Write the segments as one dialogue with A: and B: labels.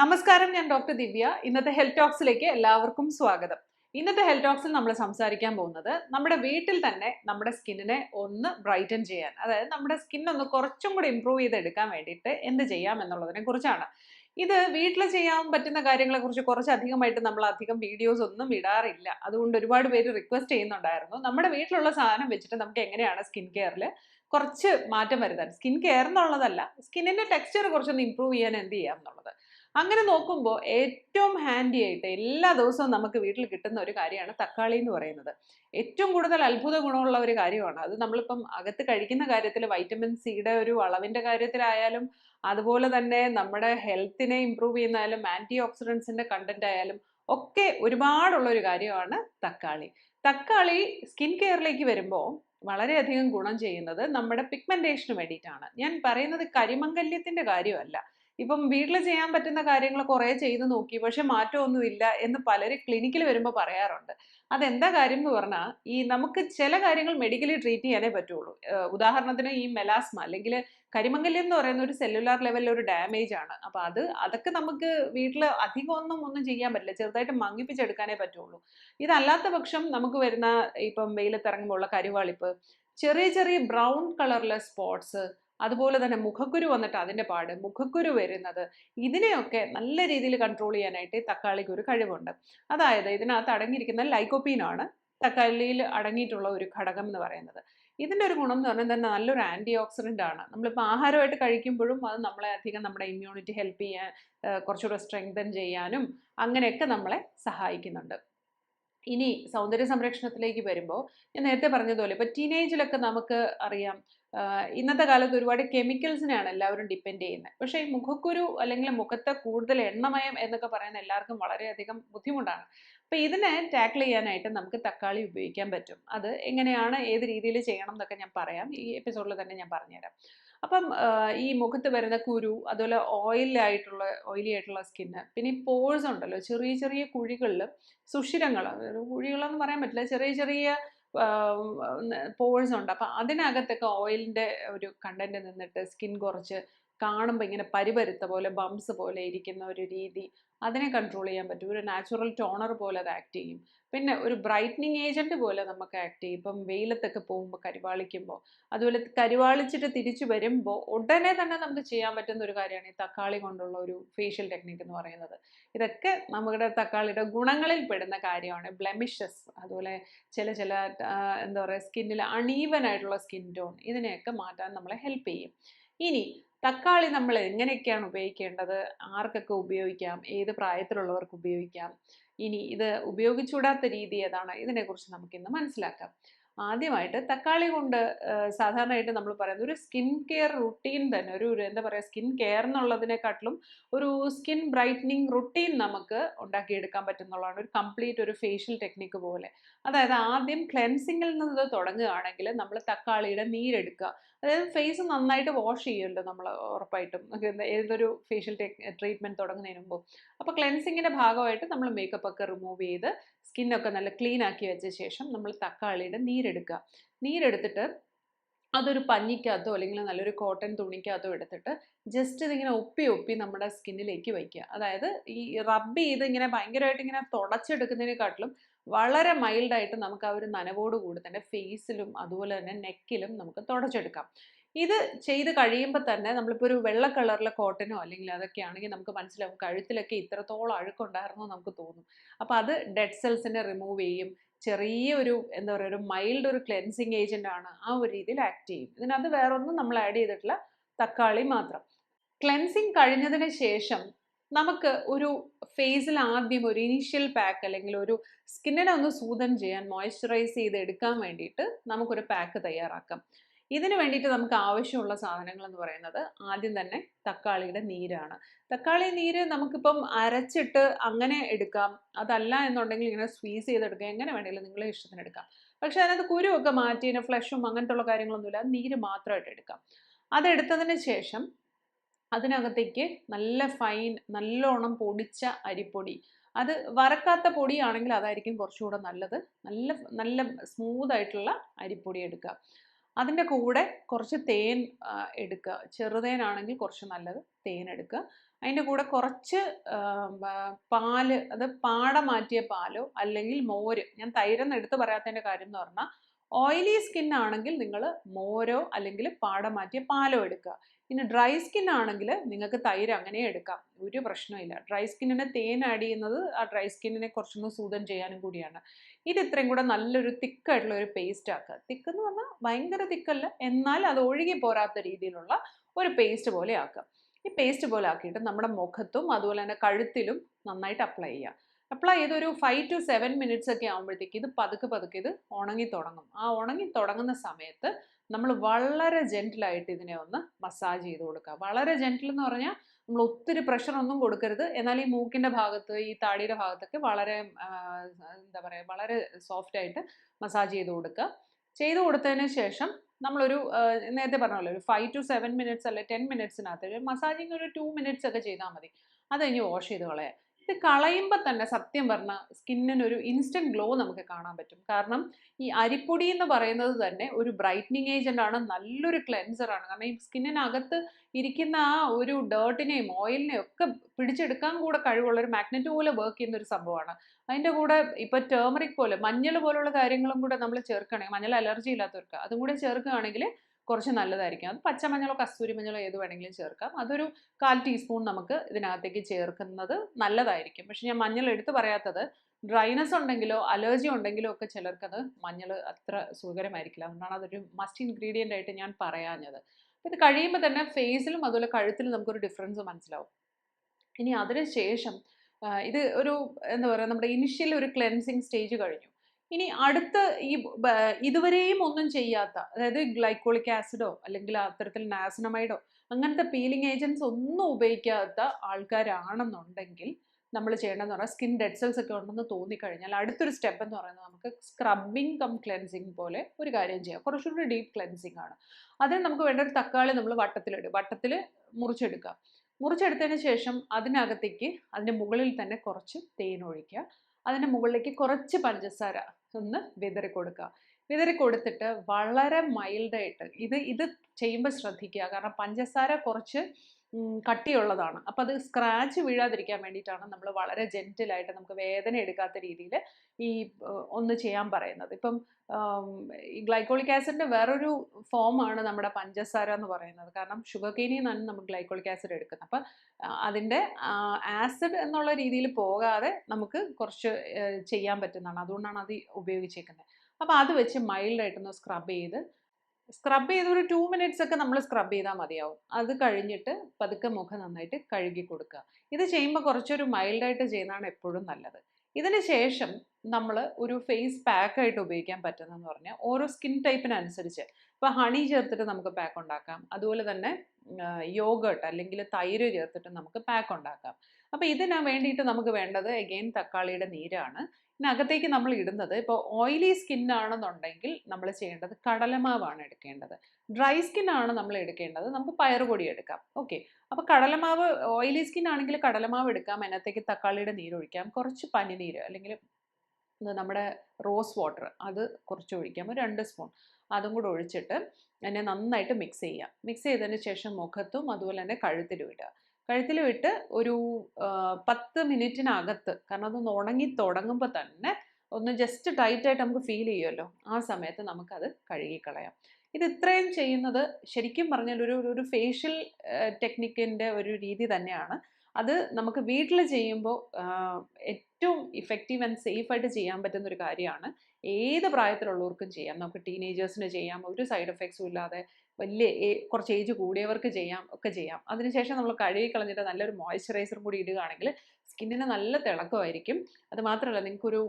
A: നമസ്കാരം ഞാൻ ഡോക്ടർ ദിവ്യ. ഇന്നത്തെ ഹെൽത്ത് ടോക്സിലേക്ക് എല്ലാവർക്കും സ്വാഗതം. ഇന്നത്തെ ഹെൽത്ത് ടോക്സിൽ നമ്മൾ സംസാരിക്കാൻ പോകുന്നത് നമ്മുടെ വീട്ടിൽ തന്നെ നമ്മുടെ സ്കിന്നിനെ ഒന്ന് ബ്രൈറ്റൻ ചെയ്യാൻ. അതായത് നമ്മുടെ സ്കിൻ ഒന്ന് കുറച്ചും കൂടി ഇമ്പ്രൂവ് ചെയ്തെടുക്കാൻ വേണ്ടിയിട്ട് എന്ത് ചെയ്യാം എന്നുള്ളതിനെ കുറിച്ചാണ്. ഇത് വീട്ടിൽ ചെയ്യാൻ പറ്റുന്ന കാര്യങ്ങളെ കുറിച്ച് കുറച്ചധികമായിട്ട് നമ്മൾ അധികം വീഡിയോസ് ഒന്നും ഇടാറില്ല. അതുകൊണ്ട് ഒരുപാട് പേര് റിക്വസ്റ്റ് ചെയ്യുന്നുണ്ടായിരുന്നു. നമ്മുടെ വീട്ടിലുള്ള സാധനം വെച്ചിട്ട് നമുക്ക് എങ്ങനെയാണ് സ്കിൻ കെയറിൽ കുറച്ച് മാറ്റം വരുത്താൻ? സ്കിൻ കെയർ എന്നുള്ളതല്ല സ്കിന്നിന്റെ ടെക്സ്ചർ കുറച്ചൊന്ന് ഇമ്പ്രൂവ് ചെയ്യാൻ എന്ത് ചെയ്യാം എന്നുള്ളത്? അങ്ങനെ നോക്കുമ്പോൾ ഏറ്റവും ഹാൻഡി ആയിട്ട് എല്ലാ ദിവസവും നമുക്ക് വീട്ടിൽ കിട്ടുന്ന ഒരു കാര്യമാണ് തക്കാളി എന്ന് പറയുന്നത്. ഏറ്റവും കൂടുതൽ അത്ഭുത ഗുണമുള്ള ഒരു കാര്യമാണ്. അത് നമ്മളിപ്പം അകത്ത് കഴിക്കുന്ന കാര്യത്തിൽ വൈറ്റമിൻ സിയുടെ ഒരു അളവിന്റെ കാര്യത്തിലായാലും അതുപോലെ തന്നെ നമ്മുടെ ഹെൽത്തിനെ ഇമ്പ്രൂവ് ചെയ്യുന്നാലും ആന്റി ഓക്സിഡൻസിന്റെ കണ്ടന്റ് ആയാലും ഒക്കെ ഒരുപാടുള്ള ഒരു കാര്യമാണ് തക്കാളി. തക്കാളി സ്കിൻ കെയറിലേക്ക് വരുമ്പോൾ വളരെയധികം ഗുണം ചെയ്യുന്നത് നമ്മുടെ പിഗ്മെന്റേഷന് വേണ്ടിയിട്ടാണ്. ഞാൻ പറയുന്നത് കരിമംഗല്യത്തിന്റെ കാര്യമല്ല. ഇപ്പം വീട്ടിൽ ചെയ്യാൻ പറ്റുന്ന കാര്യങ്ങൾ കുറേ ചെയ്ത് നോക്കി പക്ഷെ മാറ്റമൊന്നുമില്ല എന്ന് പലരും ക്ലിനിക്കിൽ വരുമ്പോൾ പറയാറുണ്ട്. അതെന്താ കാര്യം എന്ന് പറഞ്ഞാൽ ഈ നമുക്ക് ചില കാര്യങ്ങൾ മെഡിക്കലി ട്രീറ്റ് ചെയ്യാനേ പറ്റുള്ളൂ. ഉദാഹരണത്തിന് ഈ മെലാസ്മ അല്ലെങ്കിൽ കരിമംഗല്യം എന്ന് പറയുന്ന ഒരു സെല്ലുലാർ ലെവലിൽ ഒരു ഡാമേജ് ആണ്. അപ്പോൾ അത് അതൊക്കെ നമുക്ക് വീട്ടിൽ അധികം ഒന്നും ഒന്നും ചെയ്യാൻ പറ്റില്ല. ചെറുതായിട്ട് മങ്ങിപ്പിച്ചെടുക്കാനേ പറ്റുള്ളൂ. ഇതല്ലാത്ത പക്ഷം നമുക്ക് വരുന്ന ഇപ്പം വെയിലത്തിറങ്ങുമ്പോൾ ഉള്ള കരിവാളിപ്പ് ചെറിയ ചെറിയ ബ്രൗൺ കളറിലെ സ്പോട്സ് അതുപോലെ തന്നെ മുഖക്കുരു വന്നിട്ട് അതിന്റെ പാട് മുഖക്കുരു വരുന്നത് ഇതിനെയൊക്കെ നല്ല രീതിയിൽ കൺട്രോൾ ചെയ്യാനായിട്ട് തക്കാളിക്ക് ഒരു കഴിവുണ്ട്. അതായത് ഇതിനകത്ത് അടങ്ങിയിരിക്കുന്ന ലൈക്കോപ്പീനാണ് തക്കാളിയിൽ അടങ്ങിയിട്ടുള്ള ഒരു ഘടകം എന്ന് പറയുന്നത്. ഇതിന്റെ ഒരു ഗുണം എന്ന് പറഞ്ഞാൽ തന്നെ നല്ലൊരു ആന്റി ഓക്സിഡന്റ് ആണ്. നമ്മളിപ്പോൾ ആഹാരമായിട്ട് കഴിക്കുമ്പോഴും അത് നമ്മളെ അധികം നമ്മുടെ ഇമ്മ്യൂണിറ്റി ഹെൽപ്പ് ചെയ്യാൻ കുറച്ചുകൂടെ സ്ട്രെങ്തൻ ചെയ്യാനും അങ്ങനെയൊക്കെ നമ്മളെ സഹായിക്കുന്നുണ്ട്. ഇനി സൗന്ദര്യ സംരക്ഷണത്തിലേക്ക് വരുമ്പോൾ ഞാൻ നേരത്തെ പറഞ്ഞതുപോലെ ഇപ്പോൾ ടീനേജിലൊക്കെ നമുക്ക് അറിയാം ഇന്നത്തെ കാലത്ത് ഒരുപാട് കെമിക്കൽസിനെയാണ് എല്ലാവരും ഡിപ്പെൻഡ് ചെയ്യുന്നത് പക്ഷേ ഈ മുഖക്കുരു അല്ലെങ്കിൽ മുഖത്തെ കൂടുതൽ എണ്ണമയം എന്നൊക്കെ പറയുന്ന എല്ലാവർക്കും വളരെയധികം ബുദ്ധിമുട്ടാണ്. അപ്പോൾ ഇതിനെ ടാക്കിൾ ചെയ്യാനായിട്ട് നമുക്ക് തക്കാളി ഉപയോഗിക്കാൻ പറ്റും. അത് എങ്ങനെയാണ് ഏത് രീതിയിൽ ചെയ്യണം എന്നൊക്കെ ഞാൻ പറയാം. ഈ എപ്പിസോഡിൽ തന്നെ ഞാൻ പറഞ്ഞുതരാം. അപ്പം ഈ മുഖത്ത് വരുന്ന കുരു അതുപോലെ ഓയിലായിട്ടുള്ള ഓയിലി ആയിട്ടുള്ള സ്കിന്ന് പിന്നെ ഈ പോഴ്സ് ഉണ്ടല്ലോ ചെറിയ ചെറിയ കുഴികളിൽ സുഷിരങ്ങൾ കുഴികളെന്ന് പറയാൻ പറ്റില്ല ചെറിയ ചെറിയ പോഴ്സ് ഉണ്ട്. അപ്പം അതിനകത്തൊക്കെ ഓയിലിന്റെ ഒരു കണ്ടന്റ് നിന്നിട്ട് സ്കിൻ കുറച്ച് കാണുമ്പോൾ ഇങ്ങനെ പരിപരുത്ത പോലെ ബംസ് പോലെ ഇരിക്കുന്ന ഒരു രീതി അതിനെ കൺട്രോൾ ചെയ്യാൻ പറ്റും. ഒരു നാച്ചുറൽ ടോണർ പോലെ അത് ആക്ട് ചെയ്യും. പിന്നെ ഒരു ബ്രൈറ്റനിങ് ഏജന്റ് പോലെ നമുക്ക് ആക്ട് ചെയ്യും. ഇപ്പം വെയിലത്തൊക്കെ പോകുമ്പോൾ കരിവാളിക്കുമ്പോൾ അതുപോലെ കരിവാളിച്ചിട്ട് തിരിച്ചു വരുമ്പോൾ ഉടനെ തന്നെ നമുക്ക് ചെയ്യാൻ പറ്റുന്ന ഒരു കാര്യമാണ് ഈ തക്കാളി കൊണ്ടുള്ള ഒരു ഫേഷ്യൽ ടെക്നിക്ക് എന്ന് പറയുന്നത്. ഇതൊക്കെ നമ്മുടെ തക്കാളിയുടെ ഗുണങ്ങളിൽ പെടുന്ന കാര്യമാണ്. ബ്ലെമിഷസ് അതുപോലെ ചില ചില എന്താ പറയുക സ്കിന്നിൽ അണീവൻ ആയിട്ടുള്ള സ്കിൻ ടോൺ ഇതിനെയൊക്കെ മാറ്റാൻ നമ്മളെ ഹെൽപ്പ് ചെയ്യും. ഇനി തക്കാളി നമ്മൾ എങ്ങനെയൊക്കെയാണ് ഉപയോഗിക്കേണ്ടത്? ആർക്കൊക്കെ ഉപയോഗിക്കാം? ഏത് പ്രായത്തിലുള്ളവർക്ക് ഉപയോഗിക്കാം? ഇനി ഇത് ഉപയോഗിച്ചുകൂടാത്ത രീതി ഏതാണ്? ഇതിനെക്കുറിച്ച് നമുക്കിന്ന് മനസ്സിലാക്കാം. ആദ്യമായിട്ട് തക്കാളി കൊണ്ട് സാധാരണയായിട്ട് നമ്മൾ പറയുന്നത് ഒരു സ്കിൻ കെയർ റുട്ടീൻ തന്നെ ഒരു എന്താ പറയുക സ്കിൻ കെയർ എന്നുള്ളതിനെക്കാട്ടിലും ഒരു സ്കിൻ ബ്രൈറ്റനിങ് റുട്ടീൻ നമുക്ക് ഉണ്ടാക്കിയെടുക്കാൻ പറ്റുന്നുള്ളതാണ്. ഒരു കംപ്ലീറ്റ് ഒരു ഫേഷ്യൽ ടെക്നിക്ക് പോലെ. അതായത് ആദ്യം ക്ലെൻസിങ്ങിൽ നിന്ന് തുടങ്ങുകയാണെങ്കിൽ നമ്മൾ തക്കാളിയുടെ നീരെടുക്കുക. അതായത് ഫേസ് നന്നായിട്ട് വാഷ് ചെയ്യുമല്ലോ നമ്മൾ ഉറപ്പായിട്ടും. ഏതൊരു ഫേഷ്യൽ ട്രീറ്റ്മെന്റ് തുടങ്ങുന്നതിന് മുമ്പ്. അപ്പോൾ ക്ലെൻസിങ്ങിന്റെ ഭാഗമായിട്ട് നമ്മൾ മേക്കപ്പ് ഒക്കെ റിമൂവ് ചെയ്ത് സ്കിന്നൊക്കെ നല്ല ക്ലീൻ ആക്കി വെച്ച ശേഷം നമ്മൾ തക്കാളിയുടെ നീരെടുക്കുക. നീരെടുത്തിട്ട് അതൊരു പഞ്ഞിക്കകത്തോ അല്ലെങ്കിൽ നല്ലൊരു കോട്ടൺ തുണിക്കകത്തോ എടുത്തിട്ട് ജസ്റ്റ് ഇതിങ്ങനെ ഒപ്പി ഒപ്പി നമ്മുടെ സ്കിന്നിലേക്ക് വയ്ക്കുക അതായത് ഈ റബ്ബ് ചെയ്ത് ഇങ്ങനെ ഭയങ്കരമായിട്ട് ഇങ്ങനെ തുടച്ചെടുക്കുന്നതിനെക്കാട്ടിലും വളരെ മൈൽഡായിട്ട് നമുക്ക് ആ ഒരു നനവോട് കൂടി തന്നെ ഫേസിലും അതുപോലെ തന്നെ നെക്കിലും നമുക്ക് തുടച്ചെടുക്കാം. ഇത് ചെയ്ത് കഴിയുമ്പോൾ തന്നെ നമ്മളിപ്പോൾ ഒരു വെള്ള കളറിലെ കോട്ടനോ അല്ലെങ്കിൽ അതൊക്കെ ആണെങ്കിൽ നമുക്ക് മനസ്സിലാവും കഴുത്തിലൊക്കെ ഇത്രത്തോളം അഴുക്കുണ്ടായിരുന്നു നമുക്ക് തോന്നും. അപ്പോൾ അത് ഡെഡ് സെൽസിനെ റിമൂവ് ചെയ്യും. ചെറിയ ഒരു എന്താ പറയുക ഒരു മൈൽഡ് ഒരു ക്ലെൻസിങ് ഏജന്റ് ആണ് ആ ഒരു രീതിയിൽ ആക്ട് ചെയ്യും. ഇതിനകത്ത് വേറൊന്നും നമ്മൾ ആഡ് ചെയ്തിട്ടില്ല. തക്കാളി മാത്രം. ക്ലെൻസിങ് കഴിഞ്ഞതിന് ശേഷം നമുക്ക് ഒരു ഫേസിൽ ആദ്യം ഒരു ഇനീഷ്യൽ പാക്ക് അല്ലെങ്കിൽ ഒരു സ്കിന്നിനെ ഒന്ന് സൂതൻ ചെയ്യാൻ മോയ്സ്ചറൈസ് ചെയ്ത് എടുക്കാൻ വേണ്ടിയിട്ട് നമുക്കൊരു പാക്ക് തയ്യാറാക്കാം. ഇതിന് വേണ്ടിയിട്ട് നമുക്ക് ആവശ്യമുള്ള സാധനങ്ങൾ എന്ന് പറയുന്നത് ആദ്യം തന്നെ തക്കാളിയുടെ നീരാണ്. തക്കാളി നീര് നമുക്കിപ്പം അരച്ചിട്ട് അങ്ങനെ എടുക്കാം. അതല്ല എന്നുണ്ടെങ്കിൽ ഇങ്ങനെ സ്വീസ് ചെയ്തെടുക്കാം. എങ്ങനെ വേണമെങ്കിലും നിങ്ങളെ ഇഷ്ടത്തിന് എടുക്കാം. പക്ഷെ അതിനകത്ത് കുരുവൊക്കെ മാറ്റി ഫ്ലഷും അങ്ങനത്തെ ഉള്ള കാര്യങ്ങളൊന്നുമില്ല. നീര് മാത്രമായിട്ട് എടുക്കാം. അതെടുത്തതിന് ശേഷം അതിനകത്തേക്ക് നല്ല ഫൈൻ നല്ലോണം പൊടിച്ച അരിപ്പൊടി. അത് വറക്കാത്ത പൊടിയാണെങ്കിൽ അതായിരിക്കും കുറച്ചുകൂടെ നല്ലത്. നല്ല നല്ല സ്മൂത്ത് ആയിട്ടുള്ള അരിപ്പൊടി എടുക്കുക. അതിന്റെ കൂടെ കുറച്ച് തേൻ എടുക്കുക. ചെറുതേനാണെങ്കിൽ കുറച്ച് നല്ലത് തേൻ എടുക്കുക. അതിന്റെ കൂടെ കുറച്ച് പാൽ അത് പാട മാറ്റിയ പാലോ അല്ലെങ്കിൽ മോര്. ഞാൻ തൈരെന്ന് എടുത്ത് പറയാത്തതിന്റെ കാര്യം എന്ന് പറഞ്ഞാൽ ഓയിലി സ്കിൻ ആണെങ്കിൽ നിങ്ങൾ മോരോ അല്ലെങ്കിൽ പാട മാറ്റിയ പാലോ എടുക്കുക. ഇനി ഡ്രൈ സ്കിൻ ആണെങ്കിൽ നിങ്ങൾക്ക് തൈര് അങ്ങനെ എടുക്കാം. ഒരു പ്രശ്നമില്ല ഡ്രൈ സ്കിന്നിന് തേൻ ആഡ് ചെയ്യുന്നത് ആ ഡ്രൈ സ്കിന്നിനെ കുറച്ചൊന്ന് സൂതം ചെയ്യാനും കൂടിയാണ്. ഇത് ഇത്രയും കൂടെ നല്ലൊരു തിക്കായിട്ടുള്ള ഒരു പേസ്റ്റ് ആക്കുക. തിക്ക് എന്ന് പറഞ്ഞാൽ ഭയങ്കര തിക്കല്ല. എന്നാൽ അത് ഒഴുകി പോരാത്ത രീതിയിലുള്ള ഒരു പേസ്റ്റ് പോലെ ആക്കുക. ഈ പേസ്റ്റ് പോലെ ആക്കിയിട്ട് നമ്മുടെ മുഖത്തും അതുപോലെ തന്നെ കഴുത്തിലും നന്നായിട്ട് അപ്ലൈ ചെയ്യുക. അപ്ലൈ ചെയ്ത് ഒരു ഫൈവ് ടു സെവൻ മിനിറ്റ്സ് ഒക്കെ ആകുമ്പോഴത്തേക്ക് ഇത് പതുക്കെ പതുക്കെ ഇത് ഉണങ്ങി തുടങ്ങും. ആ ഉണങ്ങി തുടങ്ങുന്ന സമയത്ത് നമ്മൾ വളരെ ജെന്റിലായിട്ട് ഇതിനെ ഒന്ന് മസാജ് ചെയ്ത് കൊടുക്കുക. വളരെ ജെന്റിൽ എന്ന് പറഞ്ഞാൽ നമ്മൾ ഒത്തിരി പ്രഷർ ഒന്നും കൊടുക്കരുത്. എന്നാൽ ഈ മൂക്കിന്റെ ഭാഗത്ത് ഈ താടിയുടെ ഭാഗത്തൊക്കെ വളരെ എന്താ പറയുക വളരെ സോഫ്റ്റായിട്ട് മസാജ് ചെയ്ത് കൊടുക്കുക. ചെയ്ത് കൊടുത്തതിന് ശേഷം നമ്മളൊരു നേരത്തെ നേരത്തെ പറഞ്ഞല്ലോ ഒരു ഫൈവ് ടു സെവൻ മിനിറ്റ്സ് അല്ലെ ടെൻ മിനിറ്റ്സിനകത്ത് മസാജിങ് ഒരു ടു മിനിറ്റ്സ് ഒക്കെ ചെയ്താൽ മതി. അത് കഴിഞ്ഞ് വാഷ് ചെയ്ത് കളയാം. ഇത് കളയുമ്പോൾ തന്നെ സത്യം പറഞ്ഞാൽ സ്കിന്നിനൊരു ഇൻസ്റ്റന്റ് ഗ്ലോ നമുക്ക് കാണാൻ പറ്റും. കാരണം ഈ അരിപ്പൊടി എന്ന് പറയുന്നത് തന്നെ ഒരു ബ്രൈറ്റനിങ് ഏജന്റ് ആണ് നല്ലൊരു ക്ലെൻസർ ആണ്. കാരണം ഈ സ്കിന്നിനകത്ത് ഇരിക്കുന്ന ആ ഒരു ഡേർട്ടിനെയും ഓയിലിനെയും ഒക്കെ പിടിച്ചെടുക്കാൻ കൂടെ കഴിവുള്ള ഒരു മാഗ്നറ്റ് പോലെ വർക്ക് ചെയ്യുന്ന ഒരു സംഭവമാണ്. അതിന്റെ കൂടെ ഇപ്പോൾ ടേമറിക് പോലെ മഞ്ഞൾ പോലുള്ള കാര്യങ്ങളും കൂടെ നമ്മൾ ചേർക്കുകയാണെങ്കിൽ മഞ്ഞൾ അലർജി ഇല്ലാത്തവർക്ക് അതും കൂടെ ചേർക്കുകയാണെങ്കിൽ കുറച്ച് നല്ലതായിരിക്കും. അത് പച്ചമഞ്ഞളോ കസ്തൂരി മഞ്ഞളോ ഏത് വേണമെങ്കിലും ചേർക്കാം. അതൊരു കാൽ ടീസ്പൂൺ നമുക്ക് ഇതിനകത്തേക്ക് ചേർക്കുന്നത് നല്ലതായിരിക്കും. പക്ഷെ ഞാൻ മഞ്ഞൾ എടുത്തു പറയാത്തത് ഡ്രൈനസ് ഉണ്ടെങ്കിലോ അലർജി ഉണ്ടെങ്കിലോ ഒക്കെ ചിലർക്കത് മഞ്ഞൾ അത്ര സുഖകരമായിരിക്കില്ല. അതുകൊണ്ടാണ് അതൊരു മസ്റ്റ് ഇൻഗ്രീഡിയന്റ് ആയിട്ട് ഞാൻ പറയാഞ്ഞത്. ഇത് കഴിയുമ്പോൾ തന്നെ ഫേസിലും അതുപോലെ കഴുത്തിലും നമുക്കൊരു ഡിഫറൻസ് മനസ്സിലാവും. ഇനി അതിന് ശേഷം ഇത് ഒരു എന്താ പറയുക നമ്മുടെ ഇനിഷ്യൽ ഒരു ക്ലെൻസിങ് സ്റ്റേജ് കഴിഞ്ഞു. ഇനി അടുത്ത ഈ ഇതുവരെയും ഒന്നും ചെയ്യാത്ത അതായത് ഗ്ലൈക്കോളിക് ആസിഡോ അല്ലെങ്കിൽ അത്തരത്തിൽ നാസിനമൈഡോ അങ്ങനത്തെ പീലിംഗ് ഏജൻസ് ഒന്നും ഉപയോഗിക്കാത്ത ആൾക്കാരാണെന്നുണ്ടെങ്കിൽ നമ്മൾ ചെയ്യേണ്ടതെന്ന് പറഞ്ഞാൽ സ്കിൻ ഡെഡ് സെൽസ് ഒക്കെ ഉണ്ടെന്ന് തോന്നിക്കഴിഞ്ഞാൽ അടുത്തൊരു സ്റ്റെപ്പ് എന്ന് പറയുന്നത് നമുക്ക് സ്ക്രബിങ് കം ക്ലെൻസിങ് പോലെ ഒരു കാര്യം ചെയ്യാം. കുറച്ചുകൂടി ഡീപ്പ് ക്ലെൻസിങ് ആണ്. അതിന് നമുക്ക് വേണ്ട ഒരു തക്കാളി നമ്മൾ വട്ടത്തിലിടും വട്ടത്തിൽ മുറിച്ചെടുക്കുക. മുറിച്ചെടുത്തതിന് ശേഷം അതിനകത്തേക്ക് അതിന്റെ മുകളിൽ തന്നെ കുറച്ച് തേൻ ഒഴിക്കുക. അതിന്റെ മുകളിലേക്ക് കുറച്ച് പഞ്ചസാര ഒന്ന് വിതറി കൊടുക്കുക. വിതറി കൊടുത്തിട്ട് വളരെ മൈൽഡായിട്ട് ഇത് ഇത് ചെയ്യുമ്പോൾ ശ്രദ്ധിക്കുക. കാരണം പഞ്ചസാര കുറച്ച് കട്ടിയുള്ളതാണ്. അപ്പോൾ അത് സ്ക്രാച്ച് വീഴാതിരിക്കാൻ വേണ്ടിയിട്ടാണ് നമ്മൾ വളരെ ജെന്റിലായിട്ട് നമുക്ക് വേദന എടുക്കാത്ത രീതിയിൽ ഈ ഒന്ന് ചെയ്യാൻ പറയുന്നത്. ഇപ്പം ഈ ഗ്ലൈക്കോളിക് ആസിഡിന്റെ വേറൊരു ഫോമാണ് നമ്മുടെ പഞ്ചസാര എന്ന് പറയുന്നത്. കാരണം ഷുഗർ കെയിനിൽ നിന്നാണ് നമ്മൾ ഗ്ലൈക്കോളിക് ആസിഡ് എടുക്കുന്നത്. അപ്പം അതിന്റെ ആസിഡ് എന്നുള്ള രീതിയിൽ പോകാതെ നമുക്ക് കുറച്ച് ചെയ്യാൻ പറ്റുന്നതാണ്. അതുകൊണ്ടാണ് അത് ഉപയോഗിച്ചേക്കുന്നത്. അപ്പോൾ അത് വെച്ച് മൈൽഡായിട്ടൊന്ന് സ്ക്രബ് ചെയ്ത് സ്ക്രബ് ചെയ്ത് ഒരു ടു മിനിറ്റ്സ് ഒക്കെ നമ്മൾ സ്ക്രബ് ചെയ്താൽ മതിയാവും. അത് കഴിഞ്ഞിട്ട് പതുക്കെ മുഖം നന്നായിട്ട് കഴുകി കൊടുക്കുക. ഇത് ചെയ്യുമ്പോൾ കുറച്ചൊരു മൈൽഡായിട്ട് ചെയ്യുന്നതാണ് എപ്പോഴും നല്ലത്. ഇതിന് ശേഷം നമ്മൾ ഒരു ഫേസ് പാക്കായിട്ട് ഉപയോഗിക്കാൻ പറ്റുന്നതെന്ന് പറഞ്ഞാൽ ഓരോ സ്കിൻ ടൈപ്പിനനുസരിച്ച് ഇപ്പോൾ ഹണി ചേർത്തിട്ട് നമുക്ക് പാക്ക് ഉണ്ടാക്കാം. അതുപോലെ തന്നെ യോഗട്ട് അല്ലെങ്കിൽ തൈര് ചേർത്തിട്ട് നമുക്ക് പാക്ക് ഉണ്ടാക്കാം. അപ്പോൾ ഇതിന് വേണ്ടിയിട്ട് നമുക്ക് വേണ്ടത് എഗെയിൻ തക്കാളിയുടെ നീരാണ്. ഇതിനകത്തേക്ക് നമ്മൾ ഇടുന്നത് ഇപ്പോൾ ഓയിലി സ്കിൻ ആണെന്നുണ്ടെങ്കിൽ നമ്മൾ ചെയ്യേണ്ടത് കടലമാവാണ് എടുക്കേണ്ടത്. ഡ്രൈ സ്കിൻ ആണ് നമ്മൾ എടുക്കേണ്ടത് നമുക്ക് പയറുപൊടി എടുക്കാം. ഓക്കെ അപ്പോൾ കടലമാവ് ഓയിലി സ്കിൻ ആണെങ്കിൽ കടലമാവ് എടുക്കാം അതിനകത്തേക്ക് തക്കാളിയുടെ നീര് ഒഴിക്കാം കുറച്ച് പനിനീര് അല്ലെങ്കിൽ നമ്മുടെ റോസ് വാട്ടർ അത് കുറച്ച് ഒഴിക്കാം ഒരു രണ്ട് സ്പൂൺ അതും കൂടെ ഒഴിച്ചിട്ട് എന്നെ നന്നായിട്ട് മിക്സ് ചെയ്യുക. മിക്സ് ചെയ്തതിന് ശേഷം മുഖത്തും അതുപോലെ തന്നെ കഴുത്തിലും ഇടുക. കഴുത്തിലും ഇട്ട് ഒരു പത്ത് മിനിറ്റിനകത്ത് കാരണം അതൊന്ന് ഉണങ്ങി തുടങ്ങുമ്പോൾ തന്നെ ഒന്ന് ജസ്റ്റ് ടൈറ്റായിട്ട് നമുക്ക് ഫീൽ ചെയ്യുമല്ലോ. ആ സമയത്ത് നമുക്കത് കഴുകിക്കളയാം. ഇത് ഇത്രയും ചെയ്യുന്നത് ശരിക്കും പറഞ്ഞാൽ ഒരു ഒരു- ഒരു ഫേഷ്യൽ ടെക്നിക്കിന്റെ ഒരു രീതി തന്നെയാണ്. അത് നമുക്ക് വീട്ടിൽ ചെയ്യുമ്പോൾ ഏറ്റവും ഇഫക്റ്റീവ് ആൻഡ് സേഫ് ആയിട്ട് ചെയ്യാൻ പറ്റുന്ന ഒരു കാര്യമാണ്. ഏത് പ്രായത്തിലുള്ളവർക്കും ചെയ്യാം. നമുക്ക് ടീനേജേഴ്സിന് ചെയ്യാം. ഒരു സൈഡ് എഫക്ട്സും ഇല്ലാതെ വലിയ കുറച്ച് ഏജ് കൂടിയവർക്ക് ചെയ്യാം ഒക്കെ ചെയ്യാം. അതിനുശേഷം നമ്മൾ കഴുകി കളഞ്ഞിട്ട് നല്ലൊരു മോയ്സ്ചറൈസർ കൂടി ഇടുകയാണെങ്കിൽ സ്കിന്നിന് നല്ല തിളക്കമായിരിക്കും. അത് മാത്രമല്ല നിങ്ങൾക്കൊരു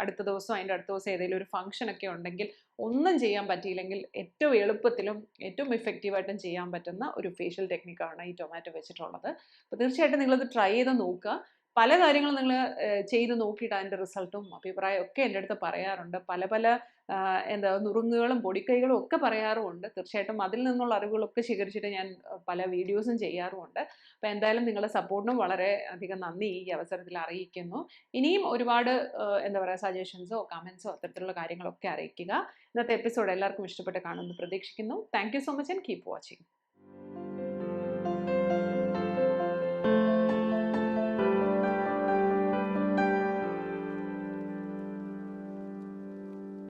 A: അടുത്ത ദിവസം അതിന്റെ അടുത്ത ദിവസം ഏതെങ്കിലും ഒരു ഫംഗ്ഷൻ ഒക്കെ ഉണ്ടെങ്കിൽ ഒന്നും ചെയ്യാൻ പറ്റിയില്ലെങ്കിൽ ഏറ്റവും എളുപ്പത്തിലും ഏറ്റവും ഇഫക്റ്റീവായിട്ടും ചെയ്യാൻ പറ്റുന്ന ഒരു ഫേഷ്യൽ ടെക്നിക്കാണ് ഈ ടൊമാറ്റോ വെച്ചിട്ടുള്ളത്. അപ്പോൾ തീർച്ചയായിട്ടും നിങ്ങളത് ട്രൈ ചെയ്ത് നോക്കുക. പല കാര്യങ്ങളും നിങ്ങൾ ചെയ്ത് നോക്കിയിട്ട് അതിന്റെ റിസൾട്ടും അഭിപ്രായം ഒക്കെ എന്റെ അടുത്ത് പറയാറുണ്ട്. പല പല എന്താ നുറുങ്ങുകളും പൊടിക്കൈകളും ഒക്കെ പറയാറുമുണ്ട്. തീർച്ചയായിട്ടും അതിൽ നിന്നുള്ള അറിവുകളൊക്കെ ശേഖരിച്ചിട്ട് ഞാൻ പല വീഡിയോസും ചെയ്യാറുമുണ്ട്. അപ്പോൾ എന്തായാലും നിങ്ങളുടെ സപ്പോർട്ടിനും വളരെ അധികം നന്ദി ഈ അവസരത്തിൽ അറിയിക്കുന്നു. ഇനിയും ഒരുപാട് എന്താ പറയുക സജഷൻസോ കമൻസോ അത്തരത്തിലുള്ള കാര്യങ്ങളൊക്കെ അറിയിക്കുക. ഇന്നത്തെ എപ്പിസോഡ് എല്ലാവർക്കും ഇഷ്ടപ്പെട്ട് കാണുമെന്ന് പ്രതീക്ഷിക്കുന്നു. Thank so much and keep watching